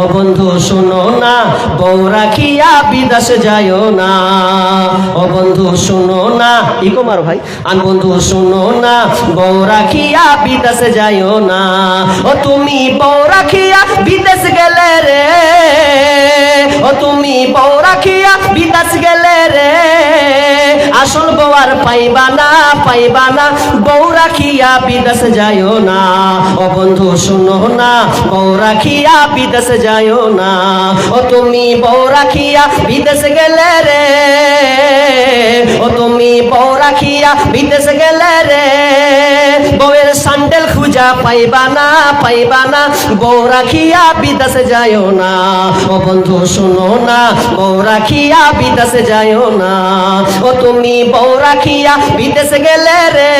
ও বন্ধু, শুনো না, বউ রাখিয়া বিদেশে যায়ও না। ও বন্ধু, শুনো না ইকো কুমার ভাই? আন বন্ধু, শুনো না, বউ রাখিয়া বিদেশে যায়ও না। ও তুমি বউ রাখিয়া বিদেশ গেলে রে। ও তুমি বউ রাখিয়া বিদেশ গেলে আর পাইবা না পাইবা না। বউ রাখিয়া বিদেশ যায়ও না। ও বন্ধু, শুনো না, বউ রাখিয়া বিদেশ যায়ও না। ও তুমি বউ রাখিয়া বিদেশ গেলে রে। ও তুমি বউ রাখিয়া বিদেশ গেলে রে। স্যান্ডেল খুঁজা পাইবা না পাইবা না। বউ রাখিয়া বিদাসে যায়ও না। ও বন্ধু, শোনো না, বউ রাখিয়া বিদাসে যায়ও না। ও তুমি বউ রাখিয়া বিদেশ গেলে রে।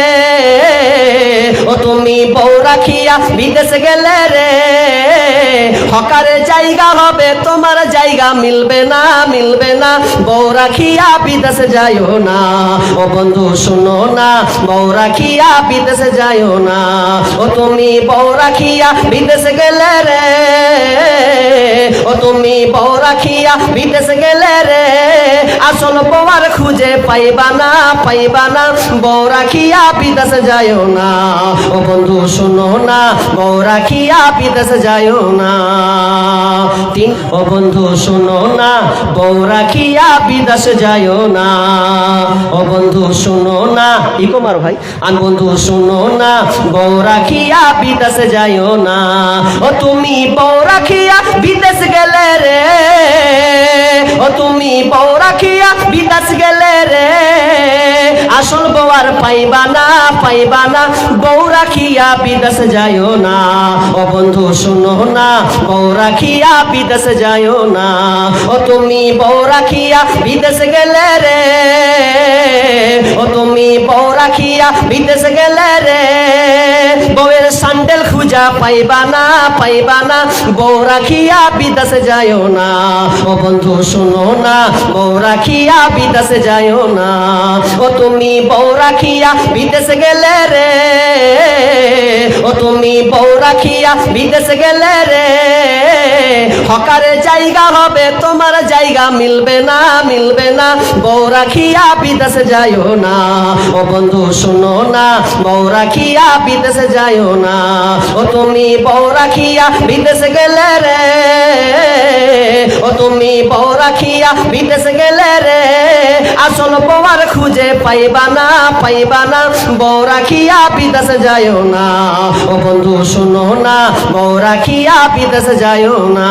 ও তুমি বউ রাখিয়া বিদেশ গেলে রে। হকারে জায়গা হবে, তোমার জায়গা মিলবে না মিলবে না। বউ রাখিয়া বিদেশে যায়ও না। ও বন্ধু, শুনো না, বউ রাখিয়া বিদেশে যায়ও না। ও তুমি বউ রাখিয়া বিদেশে গেলে রে। ও তুমি বউ রাখিয়া বিদেশে গেলে রে আসল বউয়ার খুঁজে পাইবা না পাইবা না। বউ রাখিয়া বিদেশ যায়ও না। ও বন্ধু, শোনো না, বউ রাখিয়া বিদেশ যায়ও না। তিন, ও বন্ধু, শোনো না, বউ রাখিয়া বিদেশ যায়ও না। ও বন্ধু, শোনো না ইকো মার ভাই? আন বন্ধু, শোনো না, বউ রাখিয়া বিদেশ যায়ও না। ও তুমি বউ রাখিয়া বিদেশ গেলে রে। ও তুমি বউ রাখিয়া বিদেশ গেলে রে। আসল বউয়ার পাইবা না পাইবা না। বউ রাখিয়া বিদেশ যায়ও না। ও বন্ধু, শোনো না বউ রাখিয়া বিদেশ যায়ও না। ও তুমি বউ রাখিয়া বিদেশ গেলে রে। ও তুমি বউ রাখিয়া বিদেশ গেলে রে। খুঁজা পাইবা না পাইবা না, বউ রাখিয়া বিদাসে যায়ও না। ও বন্ধু, শোনো না, বউ রাখিয়া বিদাসে যায়ও না। ও তুমি বউ রাখিয়া বিদেশে গেলে রে। ও তুমি বউ রাখিয়া বিদেশে গেলে রে। হকারে জায়গা হবে, তোমার জায়গা মিলবে না মিলবে না। বউ রাখিয়া বিদেশে যাইও না। ও বন্ধু, শোনো না, বউ রাখিয়া বিদেশে যাইও না। ও তুমি বউ রাখিয়া বিদেশে গেলে রে। ও তুমি বউ রাখিয়া বিদেশে গেলে রে। আসল বউয়ার খুঁজে পাইবা না পাইবা না। বউ রাখিয়া বিদেশ যায়ও না। ও বন্ধু, শুনো না, বউ রাখিয়া বিদেশ যায়ও না।